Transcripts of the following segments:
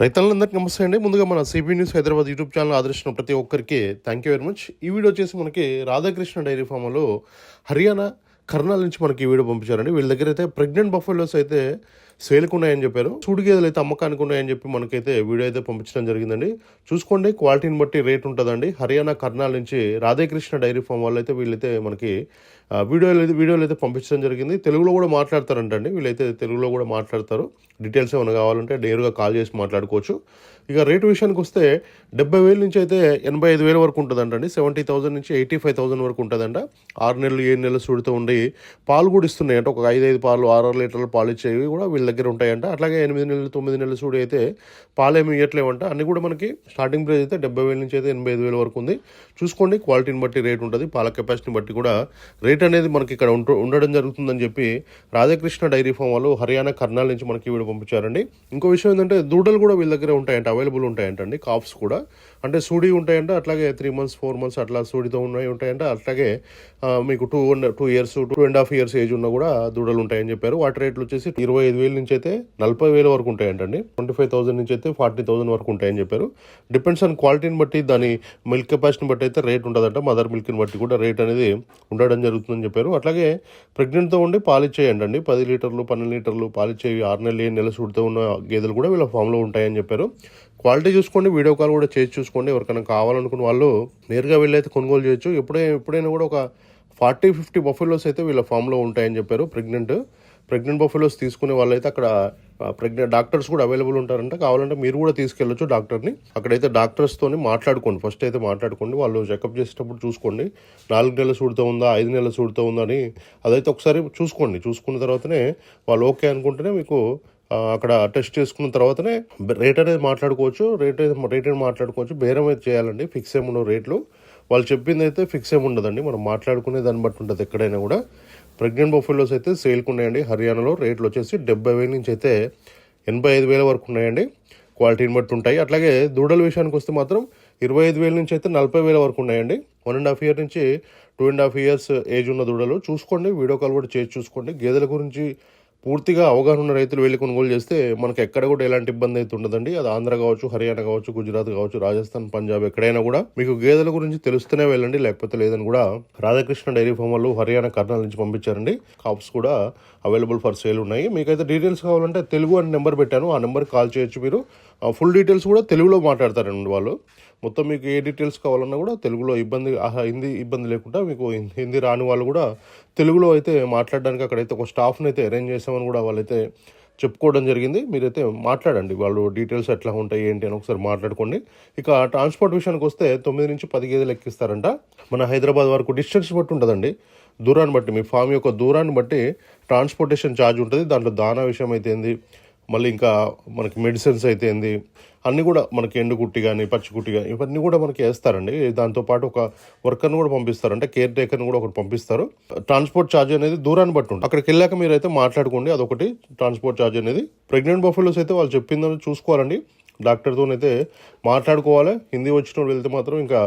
రైతులందరికీ నమస్తే అండి. ముందుగా మన CB news Hyderabad YouTube channel ఆదర్శించిన ప్రతి ఒక్కరికి థ్యాంక్ యూ వెరీ మచ్ ఈ వీడియో వచ్చేసి మనకి రాధాకృష్ణ డైరీ ఫామ్లో హర్యానా కర్నాల్ నుంచి మనకి ఈ వీడియో పంపించారండి. వీళ్ళ దగ్గర అయితే ప్రెగ్నెంట్ బఫెలోస్ అయితే సేల్కి ఉన్నాయని చెప్పారు. సూడి గేదెలు అయితే అమ్మకానికి ఉన్నాయని చెప్పి మనకైతే వీడియో అయితే పంపించడం జరిగిందండి. చూసుకోండి క్వాలిటీని బట్టి రేట్ ఉంటుందండి. హర్యానా కర్నాల్ నుంచి రాధాకృష్ణ డైరీ ఫామ్ వాళ్ళు అయితే వీళ్ళైతే మనకి వీడియోలు అయితే వీడియోలు అయితే పంపించడం జరిగింది. తెలుగులో కూడా మాట్లాడతారంటండి. వీళ్ళైతే తెలుగులో కూడా మాట్లాడతారు. డీటెయిల్స్ ఏమైనా కావాలంటే నేరుగా కాల్ చేసి మాట్లాడుకోవచ్చు. ఇక రేటు విషయానికి వస్తే డెబ్బై వేల నుంచి అయితే ఎనభై ఐదు వేల వరకు ఉంటుందంటండి. సెవెంటీ థౌసండ్ నుంచి ఎయిటీ ఫైవ్ థౌసండ్ వరకు ఉంటుందంట. ఆరు నెలలు ఏడు నెలలు చూడుతూ ఉండి పాలు కూడా ఇస్తున్నాయి. అంటే ఒక ఐదు ఐదు పాలు ఆరు ఆరు లీటర్ల పాలు ఇచ్చేవి కూడా వీళ్ళ దగ్గర ఉంటాయంట. అట్లాగే ఎనిమిది నెలలు తొమ్మిది నెలల సూడి అయితే పాలేమి ఇవ్వట్లేమంట ఇవ్వట్లేవంట అన్ని కూడా మనకి స్టార్టింగ్ ప్రైస్ అయితే డెబ్బై వేల నుంచి అయితే ఎనభై ఐదు వేల వరకు ఉంది. చూసుకోండి క్వాలిటీని బట్టి రేట్ ఉంటుంది. పాల కెపాసిటీని బట్టి కూడా రేట్ అనేది మనకి ఇక్కడ ఉంట ఉండడం జరుగుతుందని చెప్పి రాధాకృష్ణ డైరీ ఫామ్ వాళ్ళు హర్యానా కర్నాల్ నుంచి మనకి వీడు పంపించారండి. ఇంకో విషయం ఏంటంటే దూడలు కూడా వీళ్ళ దగ్గర ఉంటాయంట అవైలబుల్ ఉంటాయంటండి కాఫ్స్ కూడా. అంటే సూడి ఉంటాయంట అట్లాగే త్రీ మంత్స్ ఫోర్ మంత్స్ అట్లా సూడితో ఉన్నాయి ఉంటాయంట. అట్లాగే మీకు two two years two and half years age ఉన్నా కూడా దూడలు ఉంటాయని చెప్పారు. వాటి రేట్లు వచ్చేసి ఇరవై ఐదు వేల నుంచి అయితే నలభై వేల వరకు ఉంటాయంటండి. ట్వంటీ ఫైవ్ థౌసండ్ నుంచి అయితే ఫార్టీ థౌసండ్ వరకు ఉంటాయని చెప్పారు. డిపెండ్స్ ఆన్ క్వాలిటీని బట్టి దాని మిల్క్ కెపాసిటీని బట్టి అయితే రేట్ ఉంటుందంట. మదర్ మిల్క్ని బట్టి కూడా రేట్ అనేది ఉండడం జరుగుతుందని చెప్పారు. అట్లాగే ప్రెగ్నెంట్తో ఉండి పాలిచ్చేయండి అండి పది లీటర్లు పన్నెండు లీటర్లు పాలిచ్చేవి ఆరు నెలలు ఏడు నెలలు సుడితో ఉన్న గేదెలు కూడా వీళ్ళ ఫామ్లో ఉంటాయని చెప్పారు. క్వాలిటీ చూసుకోండి వీడియో కాల్ కూడా చేసి చూసుకోండి. ఎవరికైనా కావాలనుకున్న వాళ్ళు నేరుగా వెళ్ళైతే కొనుగోలు చేయొచ్చు. ఎప్పుడైనా ఎప్పుడైనా కూడా ఒక ఫార్టీ ఫిఫ్టీ బఫెలోస్ అయితే వీళ్ళ ఫామ్లో ఉంటాయని చెప్పారు ప్రెగ్నెంట్ ప్రెగ్నెంట్ బఫెలోస్ తీసుకునే వాళ్ళైతే అక్కడ ప్రెగ్నెంట్ డాక్టర్స్ కూడా అవైలబుల్ ఉంటారంట. కావాలంటే మీరు కూడా తీసుకెళ్ళొచ్చు డాక్టర్ని. అక్కడైతే డాక్టర్స్తోని మాట్లాడుకోండి. ఫస్ట్ అయితే మాట్లాడుకోండి. వాళ్ళు చెకప్ చేసేటప్పుడు చూసుకోండి. నాలుగు నెలల సూడితో ఉందా ఐదు నెలల సూడితో ఉందా అని అదైతే ఒకసారి చూసుకోండి. చూసుకున్న తర్వాతనే వాళ్ళు ఓకే అనుకుంటేనే మీకు అక్కడ టెస్ట్ చేసుకున్న తర్వాతనే రేట్ అనేది మాట్లాడుకోవచ్చు. రేట్ రేట్ అనేది మాట్లాడుకోవచ్చు. బేరం అయితే చేయాలండి. ఫిక్స్ ఏముండవు రేట్లు. వాళ్ళు చెప్పింది అయితే ఫిక్స్ ఏమి ఉండదండి మనం మాట్లాడుకునే దాన్ని బట్టి ఉంటుంది ఎక్కడైనా కూడా. ప్రెగ్నెంట్ బఫెలోస్ అయితే సేల్కి ఉన్నాయండి. హర్యానాలో రేట్లు వచ్చేసి డెబ్బై వేల నుంచి అయితే ఎనభై ఐదు వేల వరకు ఉన్నాయండి. క్వాలిటీని బట్టి ఉంటాయి. అట్లాగే దూడల విషయానికి వస్తే మాత్రం ఇరవై ఐదు వేల నుంచి అయితే నలభై వేల వరకు ఉన్నాయండి. వన్ అండ్ హాఫ్ ఇయర్ నుంచి two and half years age ఉన్న దూడలు చూసుకోండి. వీడియో కాల్ కూడా చేసి చూసుకోండి. గేదెల గురించి పూర్తిగా అవగాహన ఉన్న రైతులు వెళ్ళి కొనుగోలు చేస్తే మనకి ఎక్కడ కూడా ఎలాంటి ఇబ్బంది అయితే ఉండదండి. అది ఆంధ్ర కావచ్చు హర్యానా కావచ్చు గుజరాత్ కావచ్చు రాజస్థాన్ పంజాబ్ ఎక్కడైనా కూడా మీకు గేదెల గురించి తెలుస్తూనే వెళ్ళండి లేకపోతే లేదని కూడా రాధాకృష్ణ డైరీ ఫామ్ వాళ్ళు హర్యానా కర్నాల్ నుంచి పంపించారండి. కాప్స్ కూడా అవైలబుల్ ఫర్ సేల్ ఉన్నాయి. మీకైతే డీటెయిల్స్ కావాలంటే తెలుగు అని నెంబర్ పెట్టాను. ఆ నెంబర్కి కాల్ చేయొచ్చు మీరు. ఫుల్ డీటెయిల్స్ కూడా తెలుగులో మాట్లాడతారండి వాళ్ళు. మొత్తం మీకు ఏ డీటెయిల్స్ కావాలన్నా కూడా తెలుగులో ఇబ్బంది ఆహా, హిందీ ఇబ్బంది లేకుండా మీకు హిందీ రాని వాళ్ళు కూడా తెలుగులో అయితే మాట్లాడడానికి అక్కడైతే ఒక స్టాఫ్ని అయితే అరేంజ్ చేసామని కూడా వాళ్ళైతే చెప్పుకోవడం జరిగింది. మీరైతే మాట్లాడండి. వాళ్ళు డీటెయిల్స్ ఎట్లా ఉంటాయి ఏంటి అని ఒకసారి మాట్లాడుకోండి. ఇక ట్రాన్స్పోర్ట్ విషయానికి వస్తే తొమ్మిది నుంచి పది గేదెలు ఎక్కిస్తారంట. మన హైదరాబాద్ వరకు డిస్టెన్స్ బట్టి ఉంటుందండి. దూరాన్ని బట్టి మీ ఫామ్ యొక్క దూరాన్ని బట్టి ట్రాన్స్పోర్టేషన్ ఛార్జ్ ఉంటుంది. దాంట్లో దానా విషయం అయితే ఏంది? మళ్ళీ ఇంకా మనకి మెడిసిన్స్ అయితే ఏంది అన్నీ కూడా మనకి ఎండుకుట్టి కానీ పచ్చికుట్టి కానీ ఇవన్నీ కూడా మనకి వేస్తారండి. దాంతోపాటు ఒక వర్కర్ని కూడా పంపిస్తారు. అంటే కేర్ టేకర్ని కూడా ఒకటి పంపిస్తారు. ట్రాన్స్పోర్ట్ ఛార్జ్ అనేది దూరాన్ని బట్టి ఉంటుంది. అక్కడికి వెళ్ళాక మీరు అయితే మాట్లాడుకోండి. అదొకటి. ట్రాన్స్పోర్ట్ ఛార్జ్ అనేది. ప్రెగ్నెంట్ బఫెలోస్ అయితే వాళ్ళు చెప్పిందని చూసుకోవాలండి. డాక్టర్తోనైతే మాట్లాడుకోవాలి. హిందీ వచ్చిన వాళ్ళు వెళ్తే మాత్రం ఇంకా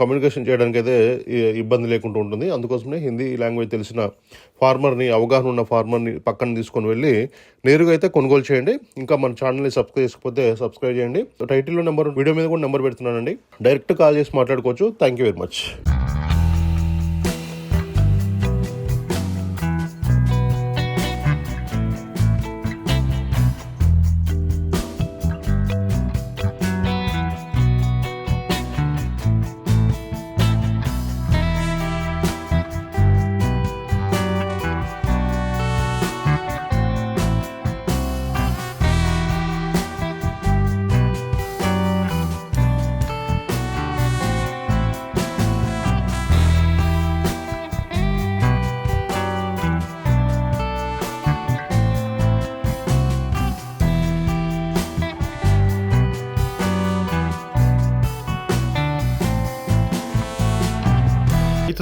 కమ్యూనికేషన్ చేయడానికి అయితే ఇబ్బంది లేకుండా ఉంటుంది. అందుకోసమే హిందీ లాంగ్వేజ్ తెలిసిన ఫార్మర్ని అవగాహన ఉన్న ఫార్మర్ని పక్కన తీసుకొని వెళ్ళి నేరుగా అయితే కొనుగోలు చేయండి. ఇంకా మన ఛానల్ని సబ్స్క్రైబ్ చేసుకపోతే సబ్స్క్రైబ్ చేయండి. టైటిల్లో నెంబర్ వీడియో మీద కూడా నెంబర్ పెడుతున్నానండి. డైరెక్ట్ కాల్ చేసి మాట్లాడుకోవచ్చు. Thank you very much.